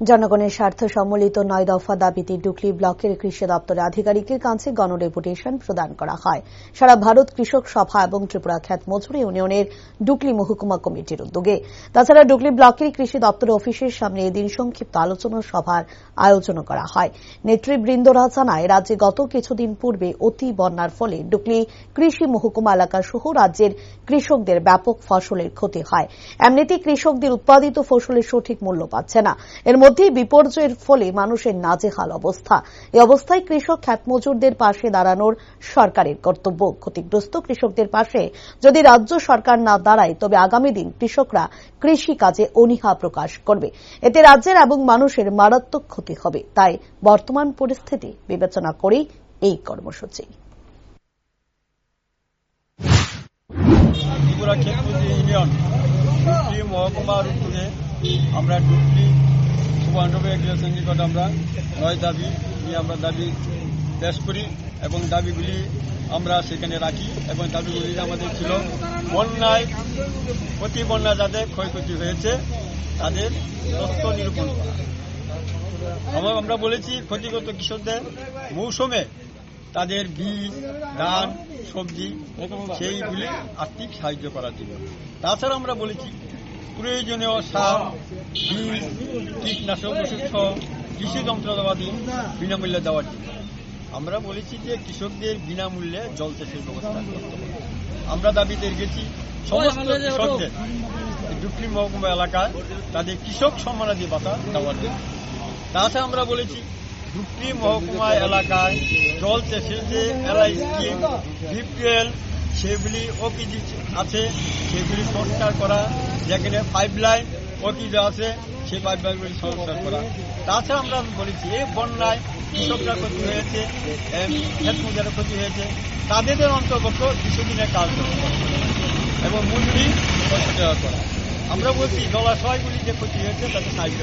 জনগণের স্বার্থ সম্মিলিত নয় দফা দাবিতে ডুকলি ব্লকের কৃষি দপ্তরের আধিকারিকের কাছে গণডেপুটেশন প্রদান করা হয়। সারা ভারত কৃষক সভা এবং ত্রিপুরা খ্যাত মজুরি ইউনিয়নের ডুকলি মহকুমা কমিটির উদ্যোগে। তাছাড়া ডুকলি ব্লকের কৃষি দপ্তর অফিসের সামনে এদিন সংক্ষিপ্ত আলোচনা সভার আয়োজন করা হয়। নেতৃবৃন্দরা জানায়, রাজ্যে গত কিছুদিন পূর্বে অতি বন্যার ফলে ডুকলি কৃষি মহকুমা এলাকা সহ রাজ্যের কৃষকদের ব্যাপক ফসলের ক্ষতি হয়। এমনিতেই কৃষকদের উৎপাদিত ফসলের সঠিক মূল্য পাচ্ছে না। এর মধ্যেই বিপর্যয়ের ফলে মানুষের নাজেহাল অবস্থা। এই অবস্থায় কৃষক খ্যাতমজুরদের পাশে দাঁড়ানোর সরকারের কর্তব্য। ক্ষতিগ্রস্ত কৃষকদের পাশে যদি রাজ্য সরকার না দাঁড়ায়, তবে আগামী দিন কৃষকরা কৃষি কাজে অনীহা প্রকাশ করবে। এতে রাজ্যের এবং মানুষের মারাত্মক ক্ষতি হবে। তাই বর্তমান পরিস্থিতি বিবেচনা করেই এই কর্মসূচি। আমরা ডুবলি সুবর্ণব এগ্রিকালচার নিকট আমরা, নয় দাবি নিয়ে আমরা দাবি পেশ করি এবং দাবিগুলি আমরা সেখানে রাখি এবং দাবিগুলি আমাদের ছিল বন্যায় প্রতি বন্যা যাদের ক্ষয়ক্ষতি হয়েছে, তাদের তথ্য নিরূপণ করা। আমরা বলেছি ক্ষতিগ্রস্ত কৃষকদের মৌসুমে তাদের বীজ, ধান, সবজি, সেইগুলি আর্থিক সাহায্য করার জন্য। তাছাড়া আমরা বলেছি প্রয়োজনীয় সার বীজ কীটনাশক ওষুধ সহ কৃষি যন্ত্রপাতি বিনামূল্যে দেওয়ার জন্য। আমরা বলেছি যে কৃষকদের বিনামূল্যে জল চাষের ব্যবস্থা করতে হবে। আমরা দাবিতে গেছি, সমস্ত কৃষকদের ডুকলি মহকুমা এলাকায় তাদের কৃষক সম্মানাদি ভাতা দেওয়ার জন্য। তাছাড়া আমরা বলেছি ডুকলি মহকুমা এলাকায় জল চাষের যে এলআই স্কিম বিপিএল সেগুলি ওকিজি আছে, সেগুলি সংস্কার করা, যেখানে পাইপ লাইন ওকিজ আছে, সেই পাইপ লাইনগুলি সংস্কার করা। তাছাড়া আমরা বলেছি, এই বন্যায় কৃষকরা ক্ষতি হয়েছে ক্ষেতমজুরের ক্ষতি হয়েছে। তাদের অন্তর্গত কিছুদিনের কাজ এবং মজুরি করা। আমরা বলছি, জলাশয়গুলি যে ক্ষতি হয়েছে, তাতে সাহায্য